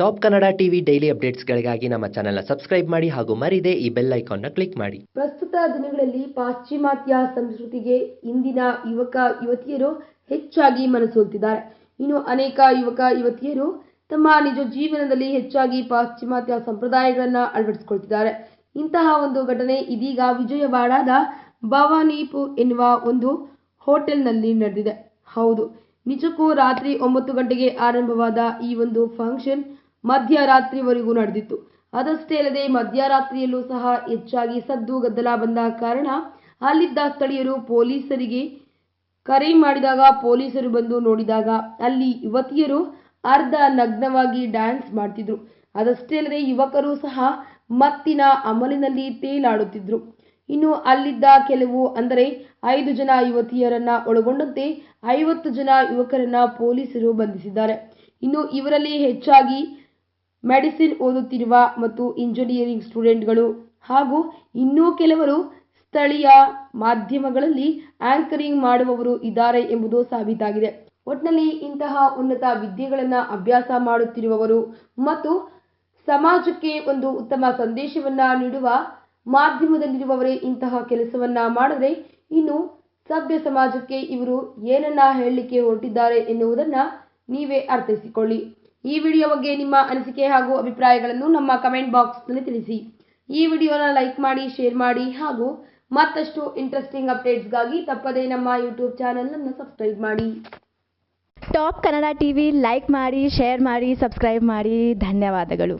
Top Kannada TV daily ಅಪ್ಡೇಟ್ಸ್ಗಳಿಗಾಗಿ ನಮ್ಮ ಚಾನೆಲ್ನ ಸಬ್ಸ್ಕ್ರೈಬ್ ಮಾಡಿ ಹಾಗೂ ಮರಿದೇ ಈ ಬೆಲ್ ಐಕಾನ್ನ ಕ್ಲಿಕ್ ಮಾಡಿ. ಪ್ರಸ್ತುತ ದಿನಗಳಲ್ಲಿ ಪಾಶ್ಚಿಮಾತ್ಯ ಸಂಸ್ಕೃತಿಗೆ ಇಂದಿನ ಯುವಕ, ಯುವತಿಯರು ಹೆಚ್ಚಾಗಿ ಮನಸೋಲ್ತಿದ್ದಾರೆ ಇನ್ನು ಅನೇಕ ಯುವಕ, ಯುವತಿಯರು ತಮ್ಮ ನಿಜ ಜೀವನದಲ್ಲಿ ಹೆಚ್ಚಾಗಿ ಪಾಶ್ಚಿಮಾತ್ಯ ಸಂಪ್ರದಾಯಗಳನ್ನು ಅಳವಡಿಸಿಕೊಳ್ತಿದ್ದಾರೆ. ಇಂತಹ ಒಂದು ಘಟನೆ ಇದೀಗ ವಿಜಯವಾಡದ ಭವಾನಿಪುರ್ ಎನ್ನುವ ಒಂದು ಹೋಟೆಲ್ನಲ್ಲಿ ನಡೆದಿದೆ. ಹೌದು, ನಿಜಕ್ಕೂ ರಾತ್ರಿ ಒಂಬತ್ತು ಗಂಟೆಗೆ ಆರಂಭವಾದ ಈ ಒಂದು ಫಂಕ್ಷನ್ ಮಧ್ಯರಾತ್ರಿವರೆಗೂ ನಡೆದಿತ್ತು. ಅದಷ್ಟೇ ಅಲ್ಲದೆ ಮಧ್ಯರಾತ್ರಿಯಲ್ಲೂ ಸಹ ಹೆಚ್ಚಾಗಿ ಸದ್ದು ಗದ್ದಲ ಬಂದ ಕಾರಣ ಅಲ್ಲಿದ್ದ ಸ್ಥಳೀಯರು ಪೊಲೀಸರಿಗೆ ಕರೆ ಮಾಡಿದಾಗ ಪೊಲೀಸರು ಬಂದು ನೋಡಿದಾಗ ಅಲ್ಲಿ ಯುವತಿಯರು ಅರ್ಧ ನಗ್ನವಾಗಿ ಡ್ಯಾನ್ಸ್ ಮಾಡ್ತಿದ್ರು. ಅದಷ್ಟೇ ಅಲ್ಲದೆ ಯುವಕರು ಸಹ ಮತ್ತಿನ ಅಮಲಿನಲ್ಲಿ ತೇಲಾಡುತ್ತಿದ್ರು. ಇನ್ನು ಅಲ್ಲಿದ್ದ ಕೆಲವು, ಅಂದರೆ ಐದು ಜನ ಯುವತಿಯರನ್ನ ಒಳಗೊಂಡಂತೆ ಐವತ್ತು ಜನ ಯುವಕರನ್ನ ಪೊಲೀಸರು ಬಂಧಿಸಿದ್ದಾರೆ. ಇನ್ನು ಇವರಲ್ಲಿ ಹೆಚ್ಚಾಗಿ ಮೆಡಿಸಿನ್ ಓದುತ್ತಿರುವ ಮತ್ತು ಇಂಜಿನಿಯರಿಂಗ್ ಸ್ಟೂಡೆಂಟ್ಗಳು ಹಾಗೂ ಇನ್ನೂ ಕೆಲವರು ಸ್ಥಳೀಯ ಮಾಧ್ಯಮಗಳಲ್ಲಿ ಆಂಕರಿಂಗ್ ಮಾಡುವವರು ಇದ್ದಾರೆ ಎಂಬುದು ಸಾಬೀತಾಗಿದೆ. ಒಟ್ಟಿನಲ್ಲಿ ಇಂತಹ ಉನ್ನತ ವಿದ್ಯೆಗಳನ್ನು ಅಭ್ಯಾಸ ಮಾಡುತ್ತಿರುವವರು ಮತ್ತು ಸಮಾಜಕ್ಕೆ ಒಂದು ಉತ್ತಮ ಸಂದೇಶವನ್ನ ನೀಡುವ ಮಾಧ್ಯಮದಲ್ಲಿರುವವರೇ ಇಂತಹ ಕೆಲಸವನ್ನ ಮಾಡದೆ ಇನ್ನು ಸಭ್ಯ ಸಮಾಜಕ್ಕೆ ಇವರು ಏನನ್ನ ಹೇಳಲಿಕ್ಕೆ ಹೊರಟಿದ್ದಾರೆ ಎನ್ನುವುದನ್ನು ನೀವೇ ಅರ್ಥೈಸಿಕೊಳ್ಳಿ. ಈ ವಿಡಿಯೋ ಬಗ್ಗೆ ನಿಮ್ಮ ಅನಿಸಿಕೆ ಹಾಗೂ ಅಭಿಪ್ರಾಯಗಳನ್ನು ನಮ್ಮ ಕಮೆಂಟ್ ಬಾಕ್ಸ್ನಲ್ಲಿ ತಿಳಿಸಿ. ಈ ವಿಡಿಯೋನ ಲೈಕ್ ಮಾಡಿ, ಶೇರ್ ಮಾಡಿ ಹಾಗೂ ಮತ್ತಷ್ಟು ಇಂಟ್ರೆಸ್ಟಿಂಗ್ ಅಪ್ಡೇಟ್ಸ್ಗಾಗಿ ತಪ್ಪದೇ ನಮ್ಮ ಯೂಟ್ಯೂಬ್ ಚಾನಲನ್ನು ಸಬ್ಸ್ಕ್ರೈಬ್ ಮಾಡಿ. ಟಾಪ್ ಕನ್ನಡ ಟಿವಿ ಲೈಕ್ ಮಾಡಿ, ಶೇರ್ ಮಾಡಿ ಸಬ್ಸ್ಕ್ರೈಬ್ ಮಾಡಿ. ಧನ್ಯವಾದಗಳು.